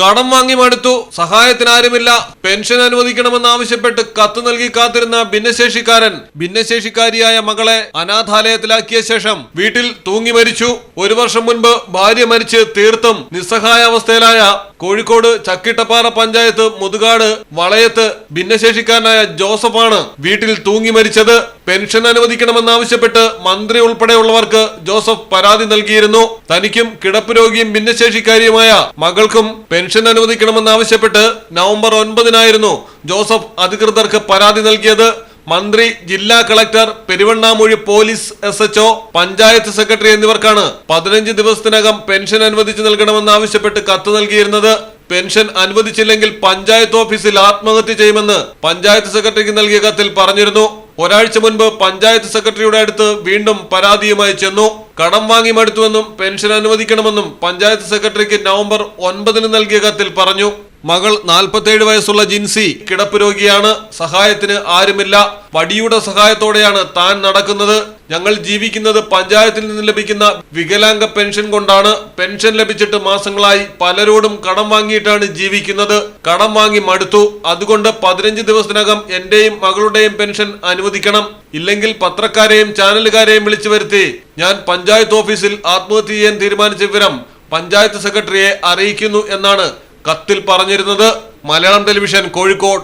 കടം വാങ്ങി മടുത്തു. സഹായത്തിനാരുമില്ല. പെൻഷൻ അനുവദിക്കണമെന്നാവശ്യപ്പെട്ട് കത്ത് നൽകി കാത്തിരുന്ന ഭിന്നശേഷിക്കാരൻ ഭിന്നശേഷിക്കാരിയായ മകളെ അനാഥാലയത്തിലാക്കിയ ശേഷം വീട്ടിൽ തൂങ്ങി മരിച്ചു. ഒരു വർഷം മുൻപ് ഭാര്യ മരിച്ച് തീർത്തും നിസ്സഹായാവസ്ഥയിലായ കോഴിക്കോട് ചക്കിട്ടപ്പാറ പഞ്ചായത്ത് മുതുകാട് വളയത്ത് ഭിന്നശേഷിക്കാരനായ ജോസഫാണ് വീട്ടിൽ തൂങ്ങി മരിച്ചത്. പെൻഷൻ അനുവദിക്കണമെന്നാവശ്യപ്പെട്ട് മന്ത്രി ഉൾപ്പെടെയുള്ളവർക്ക് ജോസഫ് പരാതി നൽകിയിരുന്നു. തനിക്കും കിടപ്പ് രോഗിയും ഭിന്നശേഷിക്കാരിയുമായ മകൾക്കും പെൻഷൻ അനുവദിക്കണമെന്നാവശ്യപ്പെട്ട് നവംബർ ഒൻപതിനായിരുന്നു ജോസഫ് അധികൃതർക്ക് പരാതി നൽകിയത്. മന്ത്രി ജില്ലാ collector Peruvannamuzhi police S HO panchayat secretary എന്നിവർക്കാണ് പതിനഞ്ച് ദിവസത്തിനകം പെൻഷൻ അനുവദിച്ചു നൽകണമെന്നാവശ്യപ്പെട്ട് കത്ത് നൽകിയിരുന്നത്. പെൻഷൻ അനുവദിച്ചില്ലെങ്കിൽ പഞ്ചായത്ത് ഓഫീസിൽ ആത്മഹത്യ ചെയ്യുമെന്ന് പഞ്ചായത്ത് സെക്രട്ടറിക്ക് നൽകിയ കത്തിൽ പറഞ്ഞിരുന്നു. ഒരാഴ്ച മുൻപ് പഞ്ചായത്ത് സെക്രട്ടറിയുടെ അടുത്ത് വീണ്ടും പരാതിയുമായി ചെന്നു. കടം വാങ്ങി മടുത്തുവെന്നും പെൻഷൻ അനുവദിക്കണമെന്നും പഞ്ചായത്ത് സെക്രട്ടറിക്ക് നവംബർ ഒൻപതിന് നൽകിയ കത്തിൽ പറഞ്ഞു. മകൾ നാൽപ്പത്തേഴ് വയസ്സുള്ള ജിൻസി കിടപ്പ് രോഗിയാണ്. സഹായത്തിന് ആരുമില്ല. വടിയുടെ സഹായത്തോടെയാണ് താൻ നടക്കുന്നത്. ഞങ്ങൾ ജീവിക്കുന്നത് പഞ്ചായത്തിൽ നിന്ന് ലഭിക്കുന്ന വികലാംഗ പെൻഷൻ കൊണ്ടാണ്. പെൻഷൻ ലഭിച്ചിട്ട് മാസങ്ങളായി പലരോടും കടം വാങ്ങിയിട്ടാണ് ജീവിക്കുന്നത്. കടം വാങ്ങി മടുത്തു. അതുകൊണ്ട് പതിനഞ്ച് ദിവസത്തിനകം എന്റെയും മകളുടെയും പെൻഷൻ അനുവദിക്കണം. ഇല്ലെങ്കിൽ പത്രക്കാരെയും ചാനലുകാരെയും വിളിച്ചു വരുത്തി. ഞാൻ പഞ്ചായത്ത് ഓഫീസിൽ ആത്മഹത്യ ചെയ്യാൻ തീരുമാനിച്ച വിവരം പഞ്ചായത്ത് സെക്രട്ടറിയെ അറിയിക്കുന്നു എന്നാണ് കത്തിൽ പറഞ്ഞിരുന്നത് മലയാളം ടെലിവിഷൻ കോഴിക്കോട്.